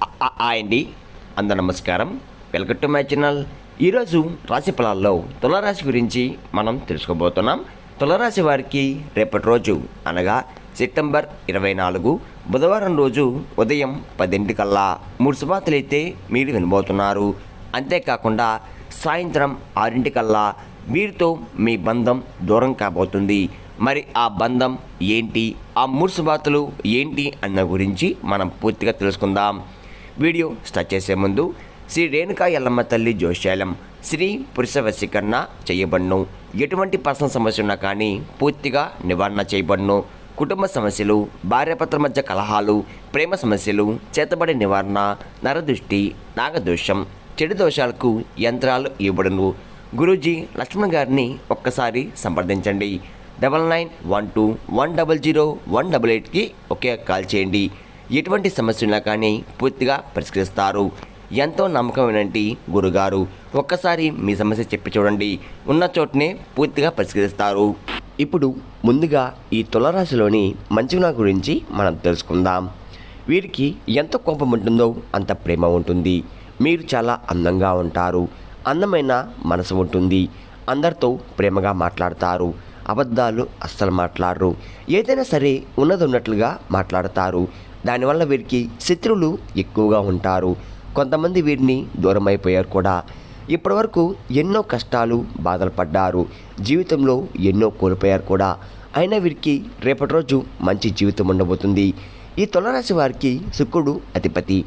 అండి అందరు నమస్కారం వెల్కమ్ టు మై ఛానల్ ఈరోజు రాశి ఫలాల్లో తులారాశి గురించి మనం తెలుసుకోబోతున్నాం తులారాశి వారికి రేపటి రోజు అనగా సెప్టెంబర్ ఇరవై నాలుగు బుధవారం రోజు ఉదయం పదింటికల్లా మూడు శుభార్తలు అయితే మీరు వినబోతున్నారు అంతేకాకుండా సాయంత్రం ఆరింటికల్లా వీరితో మీ బంధం దూరం కాబోతుంది మరి ఆ బంధం ఏంటి ఆ మూడు శుభార్తలు ఏంటి అన్న గురించి మనం పూర్తిగా తెలుసుకుందాం వీడియో స్టార్ట్ చేసే ముందు శ్రీ రేణుకా ఎల్లమ్మ తల్లి జోశాలం శ్రీ పురుష వశీకరణ చేయబడును. ఎటువంటి పర్సనల్ సమస్య ఉన్నా కానీ పూర్తిగా నివారణ చేయబడును. కుటుంబ సమస్యలు భార్యాభర్తల మధ్య కలహాలు ప్రేమ సమస్యలు చేతబడి నివారణ నరదృష్టి నాగదోషం చెడు దోషాలకు యంత్రాలు ఇవ్వబడును. గురూజీ లక్ష్మణ్ గారిని ఒక్కసారి సంప్రదించండి. Double nine one two one double zero one double ఎయిట్కి ఒకే కాల్ చేయండి. ఎటువంటి సమస్య కానీ పూర్తిగా పరిష్కరిస్తారు. ఎంతో నమ్మకమైనటువంటి గురుగారు. ఒక్కసారి మీ సమస్య చెప్పి చూడండి. ఉన్న చోటనే పూర్తిగా పరిష్కరిస్తారు. ఇప్పుడు ముందుగా ఈ తులరాశిలోని మంచుగుణ గురించి మనం తెలుసుకుందాం. వీరికి ఎంత కోపం ఉంటుందో అంత ప్రేమ ఉంటుంది. మీరు చాలా అందంగా ఉంటారు. అందమైన మనసు ఉంటుంది. అందరితో ప్రేమగా మాట్లాడతారు. అబద్ధాలు అస్సలు మాట్లాడరు. ఏదైనా సరే ఉన్నది ఉన్నట్లుగా మాట్లాడతారు. దానివల్ల వీరికి శత్రువులు ఎక్కువగా ఉంటారు. కొంతమంది వీరిని దూరం అయిపోయారు కూడా. ఇప్పటివరకు ఎన్నో కష్టాలు బాధలు పడ్డారు. జీవితంలో ఎన్నో కోల్పోయారు కూడా. అయినా వీరికి రేపటి రోజు మంచి జీవితం ఉండబోతుంది. ఈ తులరాశి వారికి శుక్రుడు అధిపతి.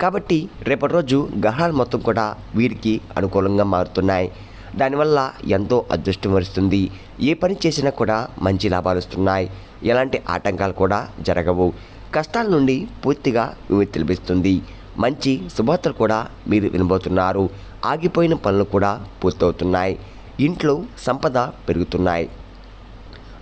కాబట్టి రేపటి రోజు గ్రహాలు మొత్తం కూడా వీరికి అనుకూలంగా మారుతున్నాయి. దానివల్ల ఎంతో అదృష్టం వరుస్తుంది. ఏ పని చేసినా కూడా మంచి లాభాలు వస్తున్నాయి. ఎలాంటి ఆటంకాలు కూడా జరగవు. కష్టాల నుండి పూర్తిగా విముక్తి లభిస్తుంది మంచి శుభార్తలు కూడా మీరు వినబోతున్నారు. ఆగిపోయిన పనులు కూడా పూర్తవుతున్నాయి. ఇంట్లో సంపద పెరుగుతున్నాయి.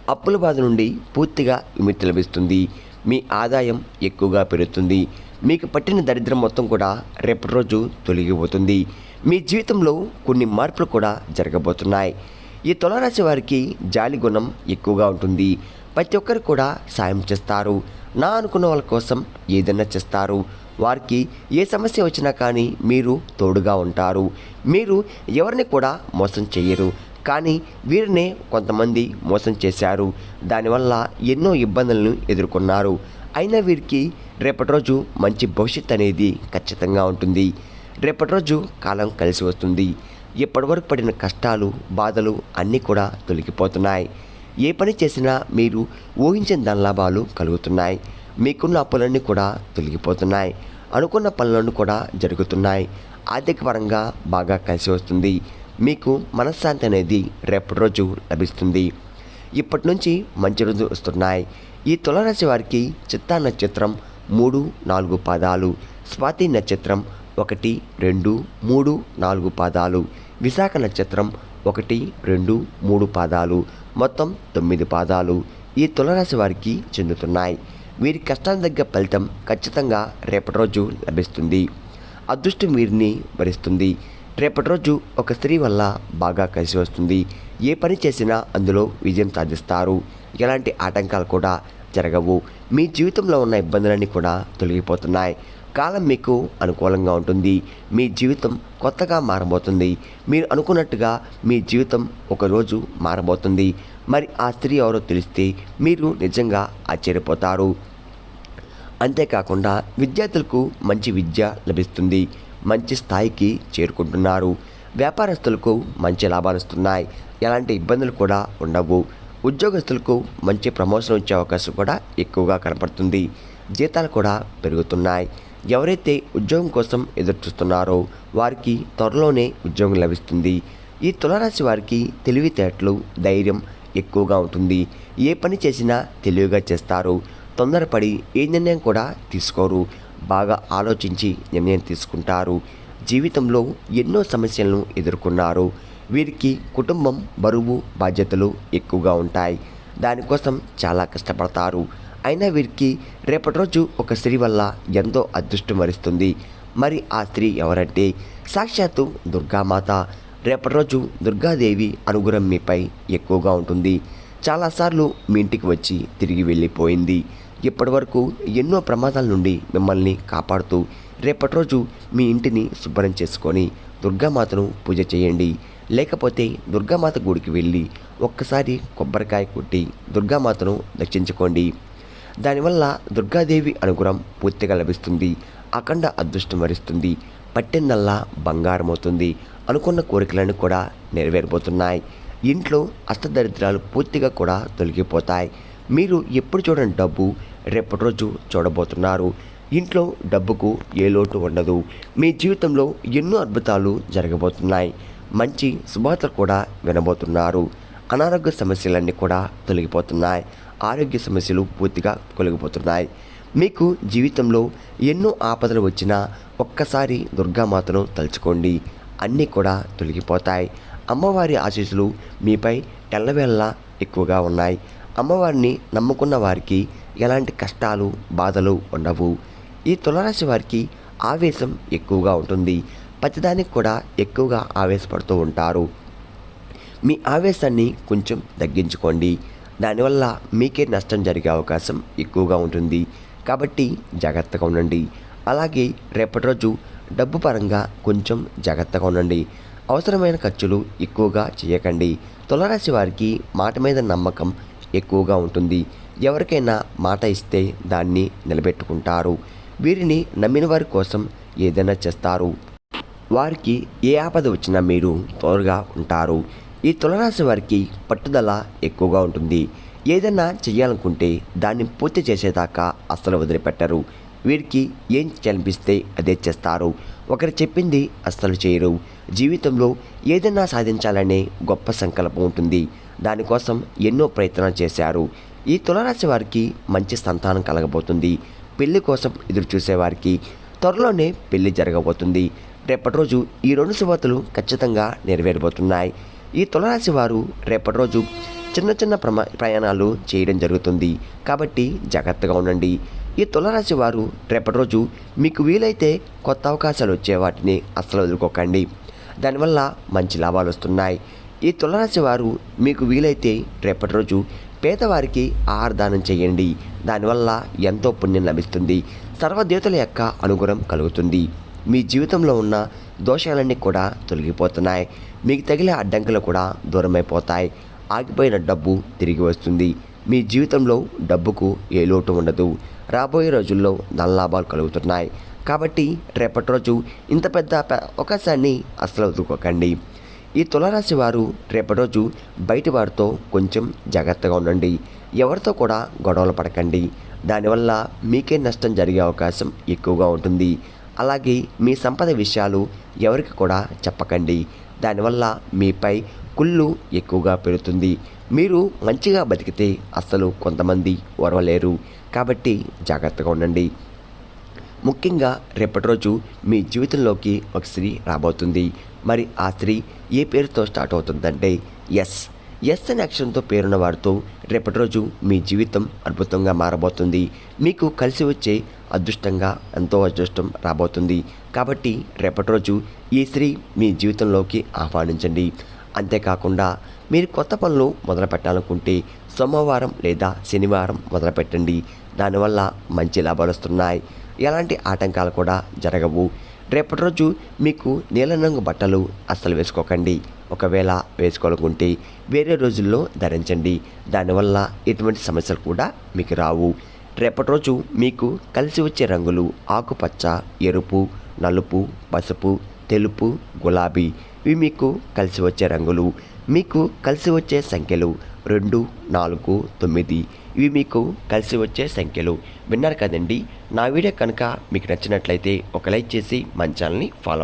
అప్పుల బాధ నుండి పూర్తిగా విముక్తి లభిస్తుంది మీ ఆదాయం ఎక్కువగా పెరుగుతుంది. మీకు పట్టిన దరిద్రం మొత్తం కూడా రేపటి రోజు తొలగిపోతుంది. మీ జీవితంలో కొన్ని మార్పులు కూడా జరగబోతున్నాయి. ఈ తులారాశి వారికి జాలి గుణం ఎక్కువగా ఉంటుంది. ప్రతి ఒక్కరు కూడా సాయం చేస్తారు. నా అనుకున్న వాళ్ళ కోసం ఏదైనా చేస్తారు. వారికి ఏ సమస్య వచ్చినా కానీ మీరు తోడుగా ఉంటారు. మీరు ఎవరిని కూడా మోసం చేయరు. కానీ వీరినే కొంతమంది మోసం చేశారు. దానివల్ల ఎన్నో ఇబ్బందులను ఎదుర్కొన్నారు. అయినా వీరికి రేపటి రోజు మంచి భవిష్యత్ అనేది ఖచ్చితంగా ఉంటుంది. రేపటి రోజు కాలం కలిసి వస్తుంది. ఇప్పటివరకు పడిన కష్టాలు బాధలు అన్నీ కూడా తొలగిపోతున్నాయి. ఏ పని చేసినా మీరు ఊహించిన దాని లాభాలు కలుగుతున్నాయి. మీకున్న అప్పులన్నీ కూడా తొలగిపోతున్నాయి. అనుకున్న పనులన్నీ కూడా జరుగుతున్నాయి. ఆర్థికపరంగా బాగా కలిసి వస్తుంది. మీకు మనశ్శాంతి అనేది రేపటి రోజు లభిస్తుంది. ఇప్పటి నుంచి మంచి రోజులు వస్తున్నాయి. ఈ తులరాశి వారికి చిత్తా నక్షత్రం మూడు నాలుగు పాదాలు. స్వాతి నక్షత్రం ఒకటి రెండు మూడు నాలుగు పాదాలు. విశాఖ నక్షత్రం ఒకటి రెండు మూడు పాదాలు. మొత్తం తొమ్మిది పాదాలు. ఈ తులరాశి వారికి చెందుతున్నాయి. వీరి కష్టానికి దగ్గర ఫలితం ఖచ్చితంగా రేపటి రోజు లభిస్తుంది. అదృష్టం వీరిని భరిస్తుంది. రేపటి రోజు ఒక స్త్రీ వల్ల బాగా కలిసి వస్తుంది. ఏ పని చేసినా అందులో విజయం సాధిస్తారు. ఎలాంటి ఆటంకాలు కూడా జరగవు. మీ జీవితంలో ఉన్న ఇబ్బందులన్నీ కూడా తొలగిపోతున్నాయి. కాలం మీకు అనుకూలంగా ఉంటుంది. మీ జీవితం కొత్తగా మారబోతుంది. మీరు అనుకున్నట్టుగా మీ జీవితం ఒకరోజు మారబోతుంది. మరి ఆ స్త్రీ ఎవరో తెలిస్తే మీరు నిజంగా ఆశ్చర్యపోతారు. అంతేకాకుండా విద్యార్థులకు మంచి విద్య లభిస్తుంది. మంచి స్థాయికి చేరుకుంటున్నారు. వ్యాపారస్తులకు మంచి లాభాలు వస్తున్నాయి. ఎలాంటి ఇబ్బందులు కూడా ఉండవు. ఉద్యోగస్తులకు మంచి ప్రమోషన్ వచ్చే అవకాశం కూడా ఎక్కువగా కనపడుతుంది. జీతాలు కూడా పెరుగుతున్నాయి. ఎవరైతే ఉద్యోగం కోసం ఎదురు చూస్తున్నారో వారికి త్వరలోనే ఉద్యోగం లభిస్తుంది. ఈ తులరాశి వారికి తెలివితేటలు ధైర్యం ఎక్కువగా ఉంటుంది. ఏ పని చేసినా తెలివిగా చేస్తారు. తొందరపడి ఏ నిర్ణయం కూడా తీసుకోరు. బాగా ఆలోచించి నిర్ణయం తీసుకుంటారు. జీవితంలో ఎన్నో సమస్యలను ఎదుర్కొన్నారు. వీరికి కుటుంబం బరువు బాధ్యతలు ఎక్కువగా ఉంటాయి. దానికోసం చాలా కష్టపడతారు. అయినా వీరికి రేపటి రోజు ఒక స్త్రీ వల్ల ఎంతో అదృష్టం వరిస్తుంది. మరి ఆ స్త్రీ ఎవరంటే? సాక్షాత్తు దుర్గామాత. రేపటి రోజు దుర్గాదేవి అనుగ్రహం మీపై ఎక్కువగా ఉంటుంది. చాలాసార్లు మీ ఇంటికి వచ్చి తిరిగి వెళ్ళిపోయింది. ఇప్పటివరకు ఎన్నో ప్రమాదాల నుండి మిమ్మల్ని కాపాడుతూ రేపటి రోజు మీ ఇంటిని శుభ్రం చేసుకొని దుర్గామాతను పూజ చేయండి. లేకపోతే దుర్గామాత గుడికి వెళ్ళి ఒక్కసారి కొబ్బరికాయ కొట్టి దుర్గామాతను దర్శించుకోండి. దానివల్ల దుర్గాదేవి అనుగ్రహం పూర్తిగా లభిస్తుంది. అఖండ అదృష్టం వరిస్తుంది. పట్టిందల్లా బంగారం అవుతుంది అనుకున్న కోరికలను కూడా నెరవేరబోతున్నాయి. ఇంట్లో అష్టదరిద్రాలు పూర్తిగా కూడా తొలగిపోతాయి. మీరు ఎప్పుడు చూడని డబ్బు రేపటి రోజు చూడబోతున్నారు. ఇంట్లో డబ్బుకు ఏ లోటు ఉండదు. మీ జీవితంలో ఎన్నో అద్భుతాలు జరగబోతున్నాయి. మంచి శుభార్తలు కూడా వినబోతున్నారు. అనారోగ్య సమస్యలన్నీ కూడా తొలగిపోతున్నాయి. ఆరోగ్య సమస్యలు పూర్తిగా తొలగిపోతున్నాయి మీకు జీవితంలో ఎన్నో ఆపదలు వచ్చినా ఒక్కసారి దుర్గామాతను తలుచుకోండి. అన్నీ కూడా తొలగిపోతాయి. అమ్మవారి ఆశీస్సులు మీపై ఎల్లవేళ్ళ ఎక్కువగా ఉన్నాయి. అమ్మవారిని నమ్ముకున్న వారికి ఎలాంటి కష్టాలు బాధలు ఉండవు. ఈ తులరాశి వారికి ఆవేశం ఎక్కువగా ఉంటుంది. ప్రతిదానికి కూడా ఎక్కువగా ఆవేశపడుతూ ఉంటారు. మీ ఆవేశాన్ని కొంచెం తగ్గించుకోండి. దానివల్ల మీకే నష్టం జరిగే అవకాశం ఎక్కువగా ఉంటుంది. కాబట్టి జాగ్రత్తగా ఉండండి. అలాగే రేపటి రోజు డబ్బు పరంగా కొంచెం జాగ్రత్తగా ఉండండి. అవసరమైన ఖర్చులు ఎక్కువగా చేయకండి. తులరాశి వారికి మాట మీద నమ్మకం ఎక్కువగా ఉంటుంది. ఎవరికైనా మాట ఇస్తే దాన్ని నిలబెట్టుకుంటారు. వీరిని నమ్మిన వారి కోసం ఏదైనా చేస్తారు. వారికి ఏ ఆపద వచ్చినా మీరు తోడుగా ఉంటారు. ఈ తులరాశి వారికి పట్టుదల ఎక్కువగా ఉంటుంది. ఏదైనా చేయాలనుకుంటే దాన్ని పూర్తి చేసేదాకా అస్సలు వదిలిపెట్టరు. వీరికి ఏం కనిపిస్తే అదే చేస్తారు. ఒకరు చెప్పింది అస్సలు చేయరు. జీవితంలో ఏదైనా సాధించాలనే గొప్ప సంకల్పం ఉంటుంది. దానికోసం ఎన్నో ప్రయత్నాలు చేశారు. ఈ తులరాశి వారికి మంచి సంతానం కలగబోతుంది. పెళ్ళి కోసం ఎదురు చూసేవారికి త్వరలోనే పెళ్ళి జరగబోతుంది. రేపటి రోజు ఈ రెండు శుభతలు ఖచ్చితంగా నెరవేరబోతున్నాయి. ఈ తులరాశి వారు రేపటి రోజు చిన్న చిన్న ప్రమా ప్రయాణాలు చేయడం జరుగుతుంది. కాబట్టి జాగ్రత్తగా ఉండండి. ఈ తులరాశి వారు రేపటి రోజు మీకు వీలైతే కొత్త అవకాశాలు వచ్చే వాటిని అస్సలు వదులుకోకండి. దానివల్ల మంచి లాభాలు వస్తున్నాయి. ఈ తులరాశి వారు మీకు వీలైతే రేపటి రోజు పేదవారికి ఆహార దానం చేయండి. దానివల్ల ఎంతో పుణ్యం లభిస్తుంది. సర్వదేవతల యొక్క అనుగుణం కలుగుతుంది. మీ జీవితంలో ఉన్న దోషాలన్నీ కూడా తొలగిపోతున్నాయి. మీకు తగిలే అడ్డంకులు కూడా దూరమైపోతాయి. ఆగిపోయిన డబ్బు తిరిగి వస్తుంది. మీ జీవితంలో డబ్బుకు ఏ లోటు ఉండదు. రాబోయే రోజుల్లో నల్లాభాలు కలుగుతున్నాయి. కాబట్టి రేపటి రోజు ఇంత పెద్ద అవకాశాన్ని అస్సలు వదులుకోకండి. ఈ తులరాశి వారు రేపటి రోజు బయటి వారితో కొంచెం జాగ్రత్తగా ఉండండి. ఎవరితో కూడా గొడవలు పడకండి. దానివల్ల మీకే నష్టం జరిగే అవకాశం ఎక్కువగా ఉంటుంది. అలాగే మీ సంపద విషయాలు ఎవరికి కూడా చెప్పకండి. దానివల్ల మీపై కుళ్ళు ఎక్కువగా పెరుగుతుంది. మీరు మంచిగా బతికితే అస్సలు కొంతమంది ఓర్వలేరు. కాబట్టి జాగ్రత్తగా ఉండండి. ముఖ్యంగా రేపటి రోజు మీ జీవితంలోకి ఒక స్త్రీ రాబోతుంది. మరి ఆ స్త్రీ ఏ పేరుతో స్టార్ట్ అవుతుందంటే ఎస్ ఎస్ అనే అక్షరంతో పేరున్న వారితో రేపటి రోజు మీ జీవితం అద్భుతంగా మారబోతుంది. మీకు కలిసి వచ్చే అదృష్టంగా ఎంతో అదృష్టం రాబోతుంది. కాబట్టి రేపటి రోజు ఈ స్త్రీ మీ జీవితంలోకి ఆహ్వానించండి. అంతేకాకుండా మీరు కొత్త పనులు మొదలు పెట్టాలనుకుంటే సోమవారం లేదా శనివారం మొదలుపెట్టండి. దానివల్ల మంచి లాభాలు వస్తున్నాయి. ఎలాంటి ఆటంకాలు కూడా జరగవు. రేపటి రోజు మీకు నీలనంగు బట్టలు అస్సలు వేసుకోకండి. ఒకవేళ వేసుకోవాలనుకుంటే వేరే రోజుల్లో ధరించండి. దానివల్ల ఎటువంటి సమస్యలు కూడా మీకు రావు. రేపటి రోజు మీకు కలిసి వచ్చే రంగులు ఆకుపచ్చ ఎరుపు నలుపు పసుపు తెలుపు గులాబీ ఇవి మీకు కలిసి వచ్చే రంగులు. మీకు కలిసి వచ్చే సంఖ్యలు రెండు నాలుగు తొమ్మిది ఇవి మీకు కలిసి వచ్చే సంఖ్యలు. విన్నారు కదండి? నా వీడియో కనుక మీకు నచ్చినట్లయితే ఒక లైక్ చేసి మన ఛానల్ని ఫాలో